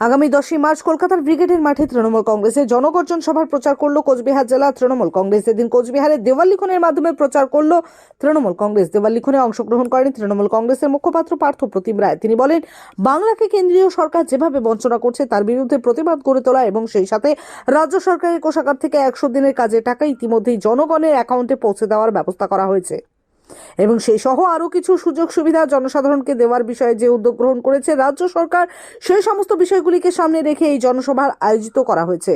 আগামী দশই মার্চ কলকাতার ব্রিগেডের মাঠে তৃণমূল কংগ্রেসের জনগর্জন সভার প্রচার করল কোচবিহার জেলা তৃণমূল কংগ্রেস। এদিন কোচবিহারে দেওয়াল লিখনের মাধ্যমে প্রচার করল তৃণমূল কংগ্রেস। দেওয়াল লিখনে অংশগ্রহণ করেন তৃণমূল কংগ্রেসের মুখপাত্র পার্থ প্রতিম রায়। তিনি বলেন, বাংলাকে কেন্দ্রীয় সরকার যেভাবে বঞ্চনা করছে তার বিরুদ্ধে প্রতিবাদ গড়ে তোলা এবং সেই সাথে রাজ্য সরকারের কোষাগার থেকে একশো দিনের কাজের টাকা ইতিমধ্যেই জনগণের অ্যাকাউন্টে পৌঁছে দেওয়ার ব্যবস্থা করা হয়েছে। এবং সেই সহ আরও কিছু সুযোগ সুবিধা জনসাধারণকে দেওয়ার বিষয়ে যে উদ্যোগ গ্রহণ করেছে রাজ্য সরকার, সেই সমস্ত বিষয়গুলিকে সামনে রেখে এই জনসভার আয়োজিত করা হয়েছে।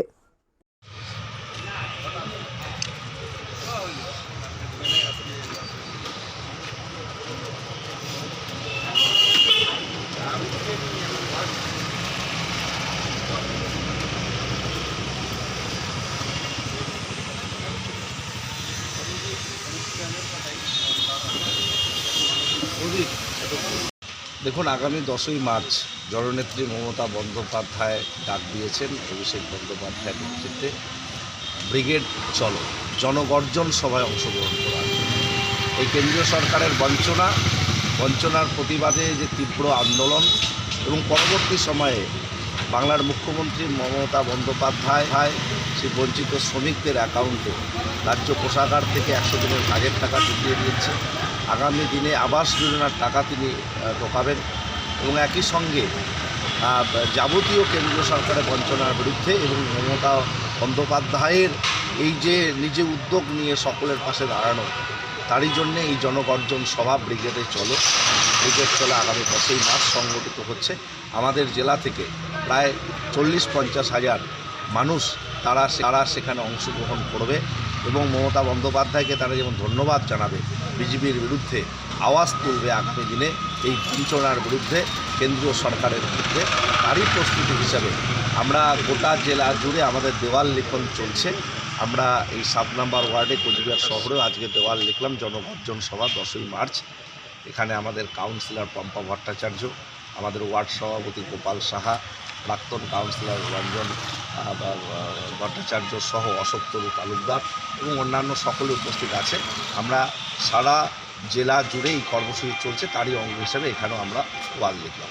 দেখুন, আগামী দশই মার্চ জননেত্রী মমতা বন্দ্যোপাধ্যায় ডাক দিয়েছেন, অভিষেক বন্দ্যোপাধ্যায়ের নেতৃত্বে। ব্রিগেড, চলো। জনগর্জন সভায় অংশগ্রহণ জন্য। এই কেন্দ্রীয় সরকারের বঞ্চনা, বঞ্চনার প্রতিবাদে যে তীব্র আন্দোলন এবং পরবর্তী সময়ে বাংলার মুখ্যমন্ত্রী মমতা বন্দ্যোপাধ্যায় হয় সেই বঞ্চিত শ্রমিকদের অ্যাকাউন্টে রাজ্য কোষাগার থেকে একশো দিনের কাজের টাকা ঢুকিয়ে দিয়েছে। আগামী দিনে আবাস যোজনার টাকা তিনি ঢোকাবেন এবং একই সঙ্গে যাবতীয় কেন্দ্রীয় সরকারের বঞ্চনার বিরুদ্ধে এবং মমতা বন্দ্যোপাধ্যায়ের এই যে নিজে উদ্যোগ নিয়ে সকলের পাশে দাঁড়ানো, তারই জন্যে এই জনগর্জন সভা ব্রিগেডে চলো। ব্রিগেড চলে আগামী দশই মাস সংগঠিত হচ্ছে। আমাদের জেলা থেকে প্রায় চল্লিশ পঞ্চাশ হাজার মানুষ তারা তারা সেখানে অংশগ্রহণ করবে এবং মমতা বন্দ্যোপাধ্যায়কে তারা যেমন ধন্যবাদ জানাবে বিজেপির বিরুদ্ধে আওয়াজ তুলবে আগামী দিনে এই বঞ্চনার বিরুদ্ধে কেন্দ্রীয় সরকারের বিরুদ্ধে তারই প্রস্তুতি হিসাবে। আমরা গোটা জেলা জুড়ে আমাদের দেওয়াল লিখন চলছে। আমরা এই সাত নম্বর ওয়ার্ডে কোচবিহার শহরেও আজকে দেওয়াল লিখলাম, জনগর্জন সভা, দশই মার্চ। এখানে আমাদের কাউন্সিলর পম্পা ভট্টাচার্য, আমাদের ওয়ার্ড সভাপতি গোপাল সাহা, প্রাক্তন কাউন্সিলর রঞ্জন ভট্টাচার্য সহ অশোক তরু তালুকদার এবং অন্যান্য সকলে উপস্থিত আছে। আমরা সারা জেলা জুড়ে এই কর্মসূচি চলছে, তারই অঙ্গ হিসাবে এখানেও আমরা ওয়াল লিখলাম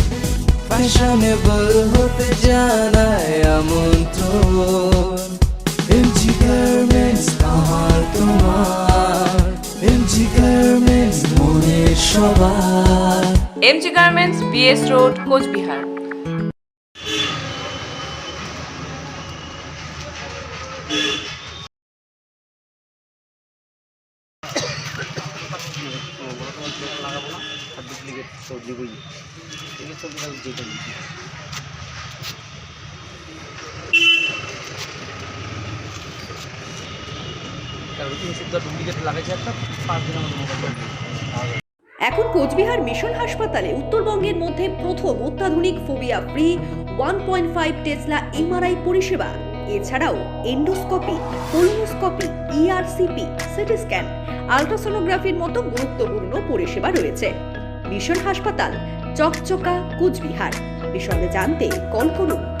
ফ্যাশনেবল হতে জানায় আমন্ত্রণ। এমজি গার্মেন্টস আমার তোমার। এমজি গার্মেন্টস মনের সবার। MG garments BS road Cooch Behar. এখন কোচবিহার মিশন হাসপাতালে উত্তরবঙ্গের মধ্যে প্রথম অত্যাধুনিক phobia free one point five tesla MRI পরিষেবা। এছাড়াও endoscopy, colonoscopy ERCP city scan, আলট্রাসোনোগ্রাফির মতো গুরুত্বপূর্ণ পরিষেবা রয়েছে। মিশন হাসপাতাল চকচকা কুচবিহার। বিষয়ে জানতে কল করুন।